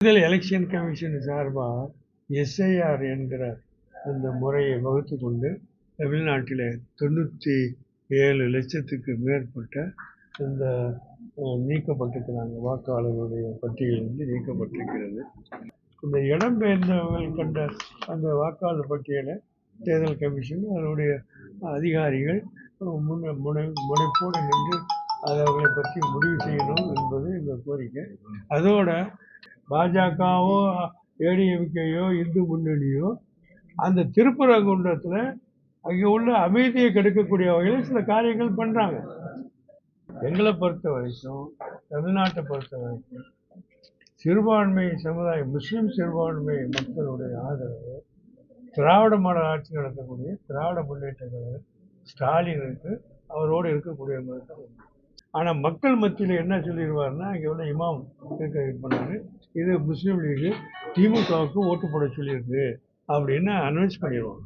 தேர்தல் election commission சார்பாக SIR என்கிற அந்த முறையை வகுத்து கொண்டு தமிழ்நாட்டில் தொண்ணூற்றி ஏழு லட்சத்துக்கு மேற்பட்ட இந்த நீக்கப்பட்டிருக்கிறாங்க. வாக்காளருடைய பட்டியல் வந்து நீக்கப்பட்டிருக்கிறது. இந்த இடம்பெயர்ந்தவர்கள் கண்ட அந்த வாக்காளர் பட்டியலை தேர்தல் கமிஷன் அதனுடைய அதிகாரிகள் முன்ன முனை முனைப்போடு நின்று அதை அவர்களை பற்றி முடிவு செய்யணும் என்பது எங்கள் கோரிக்கை. அதோட பாஜகவோ ஏடிஎம்கேயோ இந்து முன்னணியோ அந்த திருப்பரங்குன்றத்தில் அங்கே உள்ள அமைதியை கெடுக்கக்கூடிய வகையில் சில காரியங்கள் பண்ணுறாங்க எங்களை பொறுத்த வரைக்கும் தமிழ்நாட்டை பொறுத்த வரைக்கும் சிறுபான்மை சமுதாயம் முஸ்லீம் சிறுபான்மை மக்களுடைய ஆதரவு திராவிட மாடல் ஆட்சி நடத்தக்கூடிய திராவிட முன்னேற்ற கழகம் ஸ்டாலினுக்கு அவரோடு இருக்கக்கூடிய ஆனால் மக்கள் மத்தியில் என்ன சொல்லிடுவார்னா இங்கே உள்ள இமாம் இருக்க இது பண்ணார். இது முஸ்லீம் லீகு திமுகவுக்கு ஓட்டு போட சொல்லியிருக்கு. அப்படின்னு அனௌன்ஸ் பண்ணிடுவாங்க